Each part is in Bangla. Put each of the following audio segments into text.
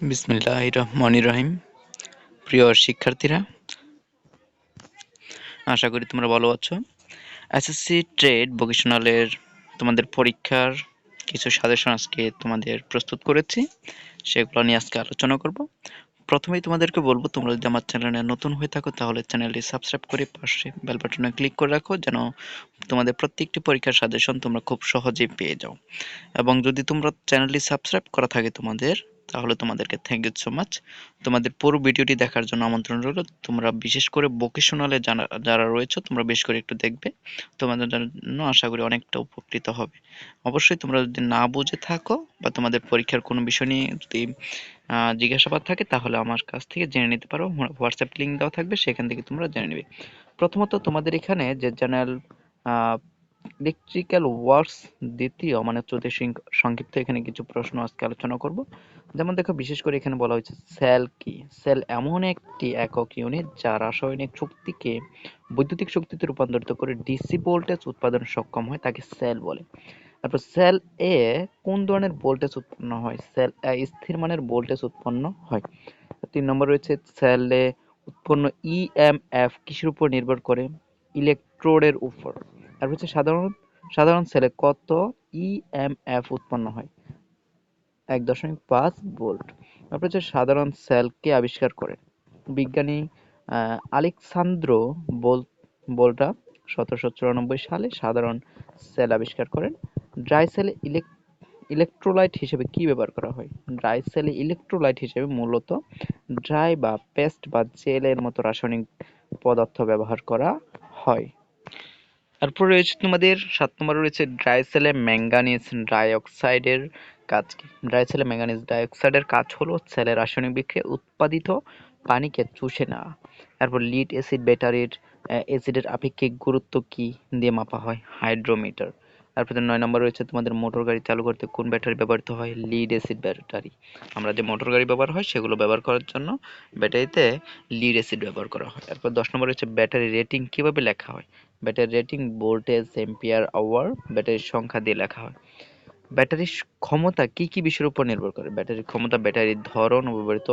বিসমিল্লাহ রহমানির রহিম। প্রিয় শিক্ষার্থীরা, আশা করি তোমরা ভালো আছো। এসএসসি ট্রেড ভোকেশনালের তোমাদের পরীক্ষার কিছু সাজেশন আজকে তোমাদের প্রস্তুত করেছি। সেগুলো নিয়ে আজকে আলোচনা করব। প্রথমেই তোমাদেরকে বলব, তোমরা যদি আমার চ্যানেলে নতুন হয়ে থাকো, তাহলে চ্যানেলটি সাবস্ক্রাইব করে পাশে বেল বাটনে ক্লিক করে রাখো, যেন তোমাদের প্রত্যেকটি পরীক্ষার সাজেশন তোমরা খুব সহজেই পেয়ে যাও। এবং যদি তোমরা চ্যানেলটি সাবস্ক্রাইব করা থাকে তোমাদের তাহলে তোমাদেরকে থ্যাংক ইউ সো মাচ তোমাদের পুরো ভিডিওটি দেখার জন্য আমন্ত্রণ রইল। তোমরা বিশেষ করে ভোকেশনালে যারা যারা রয়েছে, তোমরা বেশ করে একটু দেখবে। তোমাদের জন্য আশা করি অনেকটা উপকৃত হবে। অবশ্যই তোমরা যদি না বুঝে থাকো বা তোমাদের পরীক্ষার কোনো বিষয় নিয়ে যদি জিজ্ঞাসাবাদ থাকে, তাহলে আমার কাছ থেকে জেনে নিতে পারো। হোয়াটসঅ্যাপ লিঙ্ক দেওয়া থাকবে, সেখান থেকে তোমরা জেনে নেবে। প্রথমত তোমাদের এখানে যে চ্যানেল ইলেকট্রিক্যাল ওয়ার্কস দ্বিতীয় মানে হচ্ছে সংক্ষিপ্ত এখানে কিছু প্রশ্ন আজকে আলোচনা করব। যেমন দেখো, বিশেষ করে এখানে বলা হয়েছে সেল কি? সেল এমন একটি একক ইউনিট যা রাসায়নিক শক্তিকে বৈদ্যুতিক শক্তিতে রূপান্তরিত করে ডিসি ভোল্টেজ উৎপাদন সক্ষম হয়, তাকে সেল বলে। তারপর সেল এ কোন ধরনের ভোল্টেজ উৎপন্ন হয়? সেল এ স্থির মানের ভোল্টেজ উৎপন্ন হয়। তিন নম্বর রয়েছে সেল এ উৎপন্ন ইএমএফ কিসের উপর নির্ভর করে? ইলেকট্রোডের উপর। তারপর হচ্ছে সাধারণ সাধারণ সেলে কত ইএমএফ উৎপন্ন হয়? এক দশমিক পাঁচ ভোল্ট। তারপর হচ্ছে সাধারণ সেলকে আবিষ্কার করেন বিজ্ঞানী আলেকসান্দ্র বোল, বোল্টা সতেরোশো চুরানব্বই সালে সাধারণ সেল আবিষ্কার করেন। ড্রাই সেলে ইলেক, ইলেকট্রোলাইট হিসেবে কি ব্যবহার করা হয়? ড্রাই সেলে ইলেকট্রোলাইট হিসেবে মূলত ড্রাই বা পেস্ট বা জেলের মতো রাসায়নিক পদার্থ ব্যবহার করা হয়। তারপর রয়েছে তোমাদের সাত নম্বরে রয়েছে ড্রাই সেলে ম্যাঙ্গানিজ ডাইঅক্সাইডের কাজ কি? ড্রাই সেলে ম্যাঙ্গানিজ ডাইঅক্সাইডের কাজ হলো সেলের রাসায়নিক বিক্রিয়া উৎপাদিত পানিকে চুষে নেওয়া। তারপর লিড অ্যাসিড ব্যাটারির অ্যাসিডের আপেক্ষিক গুরুত্ব কি দিয়ে মাপা হয়? হাইড্রোমিটার তারপরে নয় নম্বর রয়েছে তোমাদের মোটর গাড়ি চালু করতে কোন ব্যাটারি ব্যবহৃত হয়? লিড অ্যাসিড ব্যাটারি আমরা যে মোটর গাড়ি ব্যবহার হয়, সেগুলো ব্যবহার করার জন্য ব্যাটারিতে লিড অ্যাসিড ব্যবহার করা হয়। তারপর দশ নম্বর রয়েছে ব্যাটারি রেটিং কীভাবে লেখা হয়? Battery rating, voltage ampere hour ব্যাটারির সংখ্যা দিয়ে লেখা হয়। ব্যাটারির ক্ষমতা কি কি বিষয়ের উপর নির্ভর করে? ব্যাটারির ক্ষমতা ব্যাটারির ধরন, ব্যবহৃত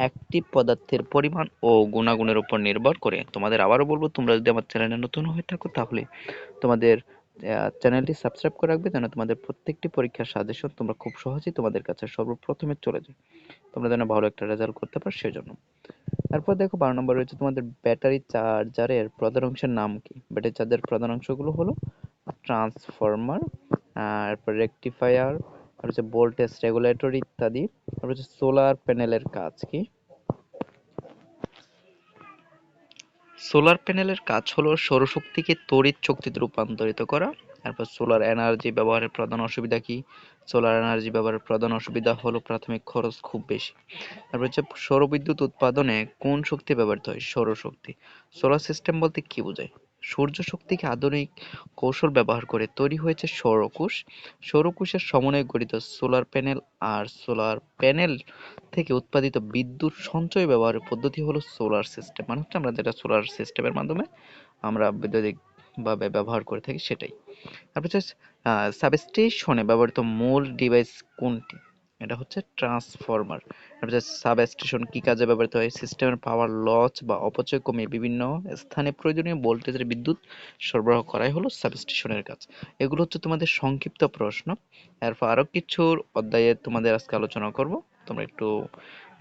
অ্যাক্টিভ পদার্থের পরিমাণ ও গুণাগুণের উপর নির্ভর করে। তোমাদের আবারও বলব, তোমরা যদি আমার চ্যানেলে নতুন হয়ে থাকো, তাহলে তোমাদের চ্যানেলটি সাবস্ক্রাইব করে রাখবে, যেন তোমাদের প্রত্যেকটি পরীক্ষার সাজেশন তোমরা খুব সহজেই তোমাদের কাছে সর্বপ্রথমে চলে যায়। তোমরা যেন ভালো একটা রেজাল্ট করতে পারো, সেজন্য। তারপর দেখো বারো নম্বর রয়েছে তোমাদের ব্যাটারি চার্জারের প্রধান অংশের নাম কি? ব্যাটারি চার্জারের প্রধান অংশগুলো হলো ট্রান্সফরমার তারপর রেকটিফায়ার আর হচ্ছে ভোল্টেজ রেগুলেটর ইত্যাদি, তারপর হচ্ছে সোলার প্যানেলের কাজ কি? সোলার প্যানেলের কাজ হলো সৌরশক্তিকে তড়িৎ শক্তিতে রূপান্তরিত করা। তারপর সোলার এনার্জি ব্যবহারের প্রধান অসুবিধা কি? সোলার এনার্জি ব্যবহারের প্রধান অসুবিধা হলো প্রাথমিক খরচ খুব বেশি। তারপর হচ্ছে সৌরবিদ্যুৎ উৎপাদনে কোন শক্তি ব্যবহৃত হয়? সৌরশক্তি সোলার সিস্টেম বলতে কি বোঝায়? সূর্য শক্তিকে আধুনিক কৌশল ব্যবহার করে তৈরি হয়েছে সৌরকোষ। সৌরকোষের সমন্বয়ে গঠিত সোলার প্যানেল আর সোলার প্যানেল থেকে উৎপাদিত বিদ্যুৎ সঞ্চয় ব্যবহারের পদ্ধতি হলো সোলার সিস্টেম মানে হচ্ছে আমরা যেটা সোলার সিস্টেমের মাধ্যমে আমরা বৈদ্যুতিক ভাবে ব্যবহার করে থাকি সেটাই। তারপর হচ্ছে সাবস্টেশনে ব্যবহৃত মূল ডিভাইস কোনটি? এটা হচ্ছে ট্রান্সফরমার এটা সাবস্টেশন কি কাজে ব্যবহৃত হয়? সিস্টেমের পাওয়ার লস বা অপচয় কমিয়ে বিভিন্ন স্থানে প্রয়োজনীয় ভোল্টেজের বিদ্যুৎ সরবরাহ করাই হলো সাবস্টেশনের কাজ। এগুলো হচ্ছে তোমাদের সংক্ষিপ্ত প্রশ্ন। এরপর আরও কিছুর অধ্যায়ে তোমাদের আজকে আলোচনা করব। তোমরা একটু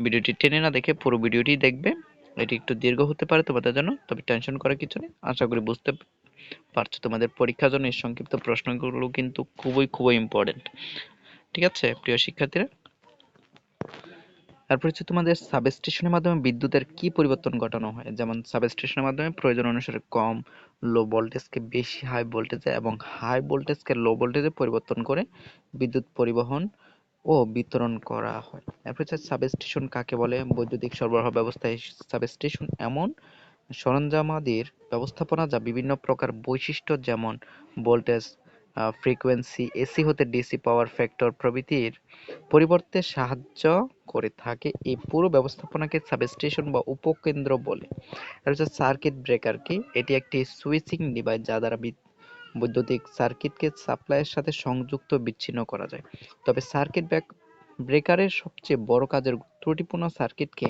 ভিডিওটি টেনে না দেখে পুরো ভিডিওটি দেখবে। এটি একটু দীর্ঘ হতে পারে তোমাদের জন্য, তবে টেনশন করার কিছু নেই। আশা করি বুঝতে পারছ? তোমাদের পরীক্ষার জন্য এই সংক্ষিপ্ত প্রশ্নগুলো কিন্তু খুবই খুবই ইম্পর্টেন্ট ঠিক আছে, প্রিয় শিক্ষার্থীরা? তারপর হচ্ছে তোমাদের সাবস্টেশনের মাধ্যমে বিদ্যুতের কি পরিবর্তন ঘটানো হয়? যেমন সাবস্টেশনের মাধ্যমে প্রয়োজন অনুসারে কম লো ভোল্টেজকে বেশি হাই ভোল্টেজে এবং হাই ভোল্টেজকে লো ভোল্টেজে পরিবর্তন করে বিদ্যুৎ পরিবহন ও বিতরণ করা হয়। এরপর হচ্ছে সাবস্টেশন কাকে বলে? বৈদ্যুতিক সরবরাহ ব্যবস্থায় সাবস্টেশন এমন সরঞ্জামাদির ব্যবস্থাপনা যা বিভিন্ন প্রকার বৈশিষ্ট্য যেমন ভোল্টেজ ফ্রিকোয়েন্সি, এসি হতে ডিসি, পাওয়ার ফ্যাক্টর প্রভৃতির পরিবর্তে সাহায্য করে থাকে এই পুরো ব্যবস্থাপনাকে সাবস্টেশন বা উপকেন্দ্র বলে। আর হচ্ছে সার্কিট ব্রেকার কি? এটি একটি সুইচিং ডিভাইস যা দ্বারা বৈদ্যুতিক সার্কিটকে সাপ্লাইয়ের সাথে সংযুক্ত বিচ্ছিন্ন করা যায়। তবে সার্কিট ব্রেকারের সবচেয়ে বড় কাজের ত্রুটিপূর্ণ সার্কিটকে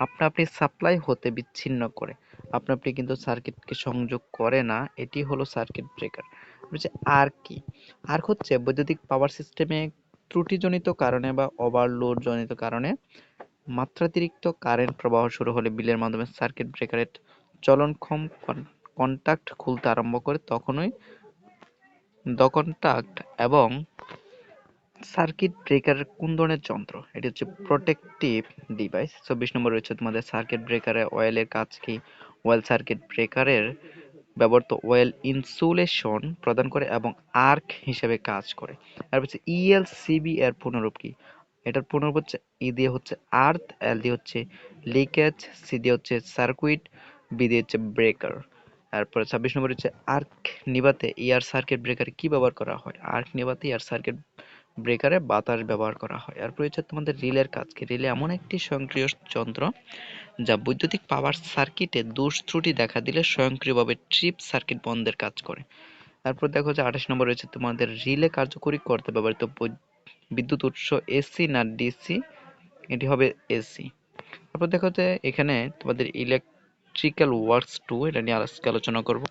আপনা আপনি সাপ্লাই হতে বিচ্ছিন্ন করে। আপনা আপনি কিন্তু সার্কিটকে সংযোগ করে না, এটি হলো সার্কিট ব্রেকার। হচ্ছে আর কি? আর্ক হচ্ছে বৈদ্যুতিক পাওয়ার সিস্টেমে ত্রুটিজনিত কারণে বা ওভারলোড জনিত কারণে মাত্রাতিরিক্ত কারেন্ট প্রবাহ শুরু হলে বিলের মাধ্যমে সার্কিট ব্রেকারের চলনক্ষম কন্টাক্ট খুলতে আরম্ভ করে তখনই দকন্টাক্ট এবং সার্কিট ব্রেকার কোন ধরনের যন্ত্র? এটি হচ্ছে প্রোটেক্টিভ ডিভাইস চব্বিশ নম্বর রয়েছে তোমাদের সার্কিট ব্রেকারে অয়েলের কাজ কি? অয়েল সার্কিট ব্রেকারের ব্যবহৃত অয়েল ইনসুলেশন প্রদান করে এবং আর্ক হিসেবে কাজ করে। আর হচ্ছে ইএলসিবি এর পুনরূপ কি? এটার পুনরূপ হচ্ছে ই দিয়ে হচ্ছে আর্থ এল দিয়ে হচ্ছে লিকেজ সি দিয়ে হচ্ছে সার্কুইট বি দিয়ে হচ্ছে ব্রেকার তারপরে ছাব্বিশ নম্বর হচ্ছে আর্ক নিবাতে। ইয়ার সার্কিট ব্রেকারে কি ব্যবহার করা হয়? আর্ক নিবাতে ইয়ার সার্কিট ব্রেকারে বাতাস ব্যবহার করা হয়। আর হচ্ছে তোমাদের রিলের কাজ কি? রিলে এমন একটি স্বয়ংক্রিয় যন্ত্র যা বৈদ্যুতিক পাওয়ার সার্কিটে দোষ ত্রুটি দেখা দিলে স্বয়ংক্রিয়ভাবে ট্রিপ সার্কিট বন্ধের কাজ করে। তারপর দেখো যে আঠাশ নম্বর রয়েছে, তোমাদের রিলে কার্যকরী করতে ব্যবহৃত বিদ্যুৎ উৎস এসি না ডিসি এটি হবে এসি তারপর দেখো যে এখানে তোমাদের ইলেকট্রিক্যাল ওয়ার্কস টু এটা নিয়ে আজকে আলোচনা করব।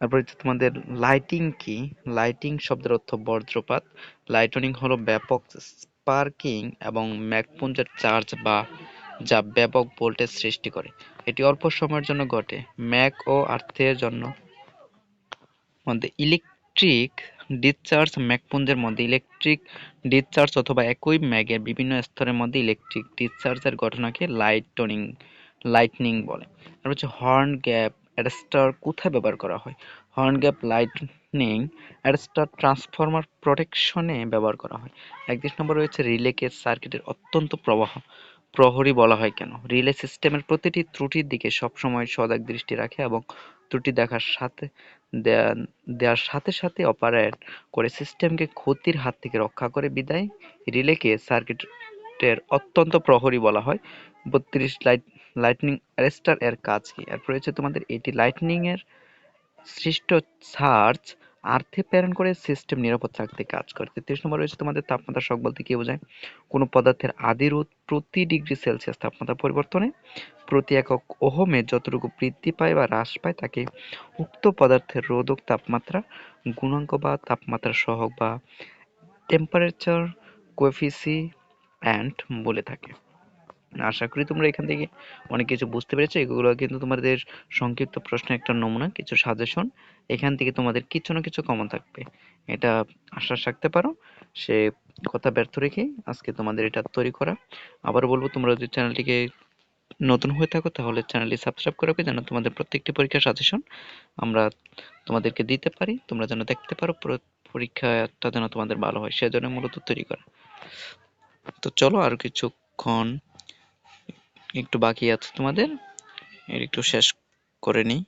তারপর হচ্ছে তোমাদের লাইটিং কি? লাইটিং শব্দের অর্থ বজ্রপাত। লাইটনিং হলো ব্যাপক স্পার্কিং এবং ম্যাকপুঞ্জের চার্জ বা যা ব্যাপক ভোল্টেজ সৃষ্টি করে। এটি অল্প সময়ের জন্য ঘটে। ম্যাক ও আর্থের জন্য। মধ্যে ইলেকট্রিক ডিসচার্জ ম্যাকপুঞ্জের মধ্যে ইলেকট্রিক ডিসচার্জ অথবা একই ম্যাগের বিভিন্ন স্তরের মধ্যে ইলেকট্রিক ডিসচার্জের ঘটনাকে লাইটনিং লাইটনিং বলে। আর হচ্ছে হর্ন গ্যাপ অ্যাডাস্টার কোথায় ব্যবহার করা হয়? Horn gap, lightning, arrester transformer প্রোটেকশনে ব্যবহার করা হয়। একত্রিশ নম্বর রয়েছে রিলেকে সার্কিটের অত্যন্ত প্রবাহ। প্রহরী বলা হয় কেন? রিলে সিস্টেমের প্রতিটি ত্রুটির দিকে সবসময় সজাগ দৃষ্টি রাখে এবং ত্রুটি দেখার সাথে দেওয়ার সাথে সাথে অপারেট করে সিস্টেমকে ক্ষতির হাত থেকে রক্ষা করে। বিদায় রিলেকে সার্কিটের অত্যন্ত প্রহরী বলা হয়। বত্রিশ লাইট লাইটনিং অ্যারেস্টার এর কাজ কি? এরপর রয়েছে তোমাদের এটি লাইটনিং এর সৃষ্ট সার্চ আর্থে প্রেরণ করে সিস্টেম নিরাপদ রাখতে কাজ করে। তেত্রিশ নম্বর রয়েছে তোমাদের তাপমাত্রা শক বলতে কি বোঝায়? কোনো পদার্থের আদি রোধ প্রতি ডিগ্রি সেলসিয়াস তাপমাত্রা পরিবর্তনে প্রতি একক ওহমে যতটুকু বৃদ্ধি পায় বা হ্রাস পায়, তাকে উক্ত পদার্থের রোধক তাপমাত্রা গুণাঙ্ক বা তাপমাত্রা সহক বা টেম্পারেচার কোএফিসিয়েন্ট বলে থাকে। আশা করি তোমরা এখান থেকে অনেক কিছু বুঝতে পেরেছ। এগুলো কিন্তু তোমাদের সংক্ষিপ্ত প্রশ্নের একটা নমুনা, কিছু সাজেশন এখান থেকে তোমাদের কিছু না কিছু কমন থাকবে। এটা আশ্বাস রাখতে পারো। সে কথা ব্যর্থ রেখে আজকে তোমাদের এটা তৈরি করা। আবার বলব, তোমরা যদি চ্যানেলটিকে নতুন হয়ে থাকো, তাহলে চ্যানেলটি সাবস্ক্রাইব করে রাখবে যেন তোমাদের প্রত্যেকটি পরীক্ষার সাজেশন আমরা তোমাদেরকে দিতে পারি। তোমরা যেন দেখতে পারো পরীক্ষাটা যেন তোমাদের ভালো হয়, সেজন্য মূলত তৈরি করা। তো চলো আর কিছুক্ষণ একটু বাকি আছে তোমাদের। এর একটু শেষ করে নিই।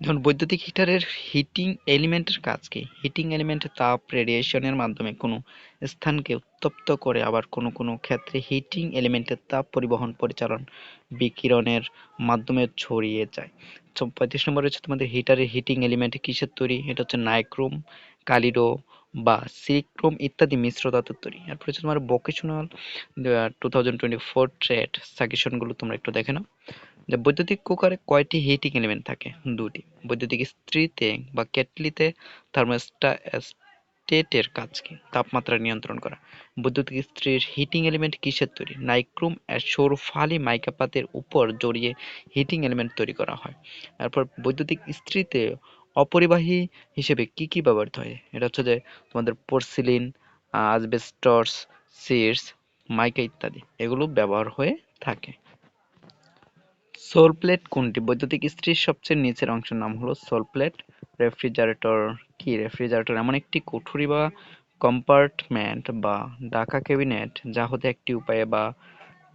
যেমন বৈদ্যুতিক হিটারের হিটিং এলিমেন্টের কাজ কি? হিটিং এলিমেন্টের তাপ রেডিয়েশনের মাধ্যমে কোনো স্থানকে উত্তপ্ত করে আবার কোনো কোনো ক্ষেত্রে হিটিং এলিমেন্টের তাপ পরিবহন পরিচালন বিকিরণের মাধ্যমে ছড়িয়ে যায়। পঁয়ত্রিশ নম্বর হচ্ছে তোমাদের হিটারের হিটিং এলিমেন্ট কিসের তৈরি? এটা হচ্ছে নাইক্রোম কালিডো বা সিলিক্রোম ইত্যাদি মিশ্র ধাতুর তৈরি। এরপর হচ্ছে তোমার vocational two thousand twenty four trade সাজেশনগুলো তোমরা একটু দেখে নাও। যে বৈদ্যুতিক কুকারে কয়টি হিটিং এলিমেন্ট থাকে? দুটি বৈদ্যুতিক ইস্ত্রিতে বা কেটলিতে থার্মোস্ট্যাটের কাজ কি? তাপমাত্রা নিয়ন্ত্রণ করা। বৈদ্যুতিক স্ত্রীর হিটিং এলিমেন্ট কিসের তৈরি? নাইক্রোম সৌর ফালি মাইকা উপর জড়িয়ে হিটিং এলিমেন্ট তৈরি করা হয়। তারপর বৈদ্যুতিক ইস্ত্রিতে অপরিবাহী হিসেবে কি কি ব্যবহৃত হয়? এটা হচ্ছে যে তোমাদের পোর্সিলিন আজবেস্টস সিডস মাইকা ইত্যাদি, এগুলো ব্যবহার হয়ে থাকে। সোল প্লেট কোনটি? বৈদ্যুতিক ইস্ত্রির সবচেয়ে নিচের অংশের নাম হলো সোল প্লেট রেফ্রিজারেটর কি? রেফ্রিজারেটর এমন একটি কুঠুরি বা কম্পার্টমেন্ট বা ডাকা ক্যাবিনেট যা হতে একটি উপায়ে বা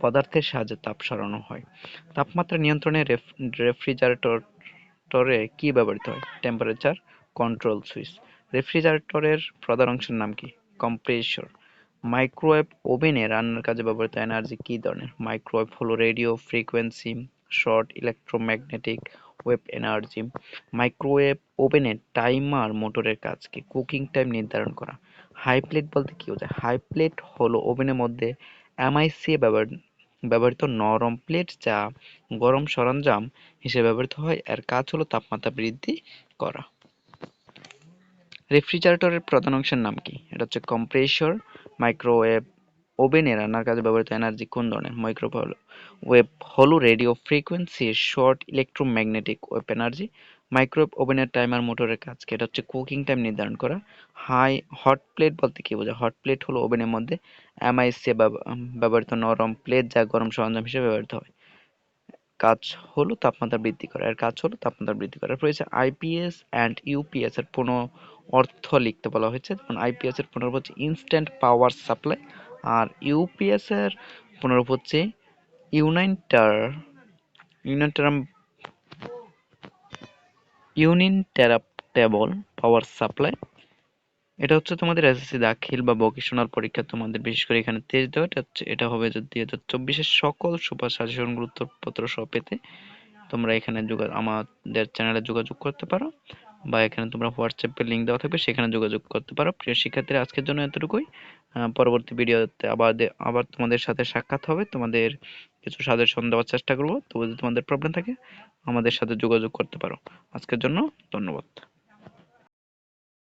পদার্থের সাহায্যে তাপ সরানো হয়। তাপমাত্রা নিয়ন্ত্রণে রেফ্রিজারেটরে কি ব্যবহৃত হয়? টেম্পারেচার কন্ট্রোল সুইচ রেফ্রিজারেটরের প্রধান অংশের নাম কি? কম্প্রেসর মাইক্রোওয়েভ ওভেনে রান্নার কাজে ব্যবহৃত এনার্জি কি ধরনের? মাইক্রোওয়েভ হলো radio frequency short electromagnetic wave energy microwave ওভেনে টাইমার মোটরের কাজ কি? কুকিং টাইম নির্ধারণ করা। হাই প্লেট বলতে কি বোঝায়? হাই প্লেট হলো ওভেনের মধ্যে এমআইসি ব্যবহার ব্যবহৃত নরম প্লেট যা গরম সরঞ্জাম হিসেবে ব্যবহৃত হয়। এর কাজ হলো তাপমাত্রা বৃদ্ধি করা। রেফ্রিজারেটরের প্রধান অংশের নাম কি? এটা হচ্ছে কম্প্রেসর মাইক্রোওয়েভ ওভেনে রান্নার কাজে ব্যবহৃত এনার্জি কোন ধরনের? মাইক্রোওয়েভ হলো radio frequency, short electromagnetic wave energy microwave ওভেনের টাইমার, মোটরের কাজ এটা হচ্ছে কুকিং টাইম নির্ধারণ করা, হাই হট প্লেট বলতে কি বোঝায়? হট প্লেট হলো ওভেনের মধ্যে এমআইসি ব্যবহৃত নরম প্লেট যা গরম সরঞ্জাম হিসেবে ব্যবহৃত হয়। কাজ হলো তাপমাত্রা বৃদ্ধি করা, এর কাজ হলো তাপমাত্রা বৃদ্ধি করা। হচ্ছে আইপিএস অ্যান্ড ইউপিএস এর পুনঃ অর্থ লিখতে বলা হয়েছে, যেমন আইপিএস এর পুনরূপ হচ্ছে ইনস্ট্যান্ট পাওয়ার সাপ্লাই আর ইউপিএস এর পুনরূপ হচ্ছে ইউনাইটার ইউনিটারাম ইউনিনটারাপ্টেবল পাওয়ার সাপ্লাই এটা হচ্ছে তোমাদের এসএসসি দাখিল বা ভোকেশনাল পরীক্ষা তোমাদের, বিশেষ করে এখানে তেজ দেওয়া, এটা হচ্ছে, এটা হবে দুই হাজার চব্বিশের সকল সুপার সাজেশন গুরুত্বপত্র সহ পেতে তোমরা এখানে যোগা, আমাদের চ্যানেলে যোগাযোগ করতে পারো। বা এখানে তোমরা হোয়াটসঅ্যাপে লিঙ্ক দেওয়া থাকবে, সেখানে যোগাযোগ করতে পারো। প্রিয় শিক্ষার্থীরা, আজকের জন্য এতটুকুই। পরবর্তী ভিডিওতে আবার আবার তোমাদের সাথে সাক্ষাৎ হবে। তোমাদের কিছু সাজেশন দেওয়ার চেষ্টা করব। তবু যদি তোমাদের প্রবলেম থাকে, আমাদের সাথে যোগাযোগ করতে পারো। আজকের জন্য ধন্যবাদ।